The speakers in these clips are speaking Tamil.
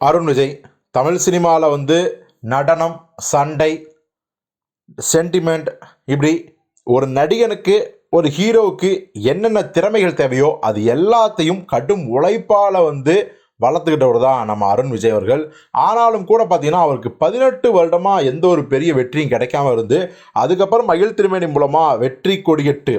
அருண் விஜய் தமிழ் சினிமாவில் வந்து நடனம் சண்டை சென்டிமெண்ட் இப்படி ஒரு நடிகனுக்கு ஒரு ஹீரோவுக்கு என்னென்ன திறமைகள் தேவையோ அது எல்லாத்தையும் கடும் உழைப்பால் வந்து வளர்த்துக்கிட்டவர் தான் நம்ம அருண் விஜய் அவர்கள். ஆனாலும் கூட பார்த்தீங்கன்னா அவருக்கு பதினெட்டு வருடமாக எந்த ஒரு பெரிய வெற்றியும் கிடைக்காம இருந்து அதுக்கப்புறம் மகிழ் திருமேனி மூலமாக வெற்றி கொடியிட்டு.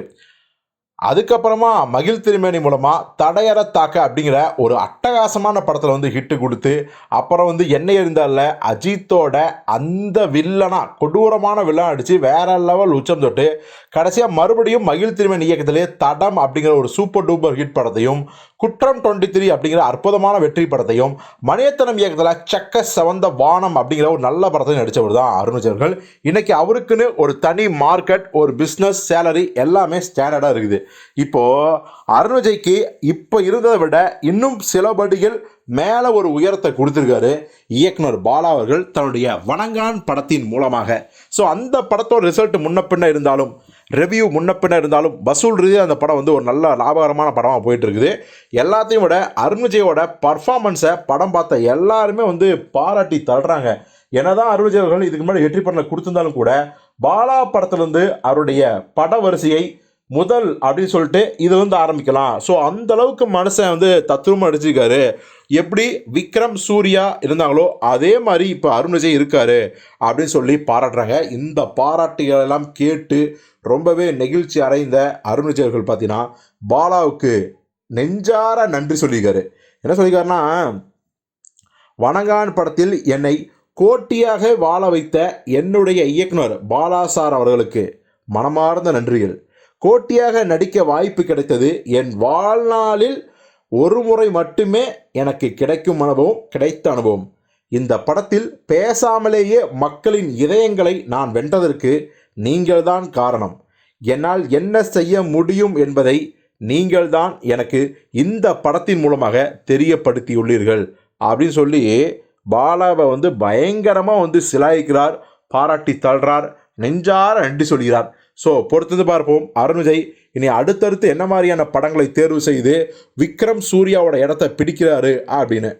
அதுக்கப்புறமா மகிழ் திருமேனி மூலமாக தடையற தாக்க அப்படிங்கிற ஒரு அட்டகாசமான படத்தில் வந்து ஹிட்டு கொடுத்து அப்புறம் வந்து என்ன இருந்தால அஜித்தோட அந்த வில்லனா கொடூரமான வில்லன் அடித்து வேற லெவல் உச்சம் தொட்டு கடைசியாக மறுபடியும் மகிழ் திருமேனி இயக்கத்திலே தடம் அப்படிங்கிற ஒரு சூப்பர் டூப்பர் ஹிட் படத்தையும் குற்றம் டுவெண்ட்டி த்ரீ அப்படிங்கிற அற்புதமான வெற்றி படத்தையும் மணியத்தனம் இயக்கத்தில் சக்க செவந்த வானம் அப்படிங்கிற ஒரு நல்ல படத்தையும் நடித்தவர் தான் அருண் இன்றைக்கி அவர்கள் அவருக்குன்னு ஒரு தனி மார்க்கெட் ஒரு பிஸ்னஸ் சேலரி எல்லாமே ஸ்டாண்டர்டாக இருக்குது. இப்போது அருண் விஜய்க்கு இப்போ இருந்ததை விட இன்னும் சிலபடிகள் மேலே ஒரு உயரத்தை கொடுத்துருக்காரு இயக்குனர் பாலா அவர்கள் தன்னுடைய வணங்கான் படத்தின் மூலமாக. ஸோ அந்த படத்தோட ரிசல்ட் முன்ன பின்ன இருந்தாலும் ரிவ்யூ முன்ன இருந்தாலும் வசூல் ரீதியாக அந்த படம் வந்து ஒரு நல்ல லாபகரமான படமாக போயிட்டு இருக்குது எல்லாத்தையும் விட அருண் விஜயோட பர்ஃபார்மன்ஸை படம் பார்த்த எல்லாருமே வந்து பாராட்டி தள்ளுறாங்க. என்னதான் அருண் விஜய் அவர்கள் இதுக்கு முன்னாடி வெற்றி படங்களை கொடுத்திருந்தாலும் கூட பாலா படத்துலேருந்து அவருடைய பட வரிசையை முதல் அப்படின்னு சொல்லிட்டு இது வந்து ஆரம்பிக்கலாம். ஸோ அந்த அளவுக்கு மனுஷன் வந்து தத்துவம் அடிச்சிருக்காரு எப்படி விக்ரம் சூர்யா இருந்தாங்களோ அதே மாதிரி இப்போ அருண் விஜய் இருக்காரு அப்படின்னு சொல்லி பாராட்டுறாங்க. இந்த பாராட்டுகள் எல்லாம் கேட்டு ரொம்பவே நெகிழ்ச்சி அடைந்த அருண் விஜய் அவர்கள் பார்த்தீங்கன்னா பாலாவுக்கு நெஞ்சார நன்றி சொல்லியிருக்காரு. என்ன சொல்லியிருக்காருன்னா வணங்கான் படத்தில் என்னை கோட்டியாக வாழ வைத்த என்னுடைய இயக்குனர் பாலா சார் அவர்களுக்கு மனமார்ந்த நன்றிகள். கோட்டியாக நடிக்க வாய்ப்பு கிடைத்தது. என் வாழ்நாளில் ஒரு முறை மட்டுமே எனக்கு கிடைக்கும் அனுபவம் கிடைத்த அனுபவம். இந்த படத்தில் பேசாமலேயே மக்களின் இதயங்களை நான் வென்றதற்கு நீங்கள்தான் காரணம். என்னால் என்ன செய்ய முடியும் என்பதை நீங்கள்தான் எனக்கு இந்த படத்தின் மூலமாக தெரியப்படுத்தியுள்ளீர்கள். அப்படின்னு சொல்லி பாலாவை வந்து பயங்கரமாக வந்து சிலாயிக்கிறார் பாராட்டி தள்ளுறார் நெஞ்சார நன்றி சொல்கிறார். ஸோ பொறுத்தது பார்ப்போம். அருண் விஜய் இனி அடுத்தடுத்து என்ன மாதிரியான படங்களை தேர்வு செய்து விக்ரம் சூர்யாவோட இடத்த பிடிக்கிறாரு அப்படின்னு.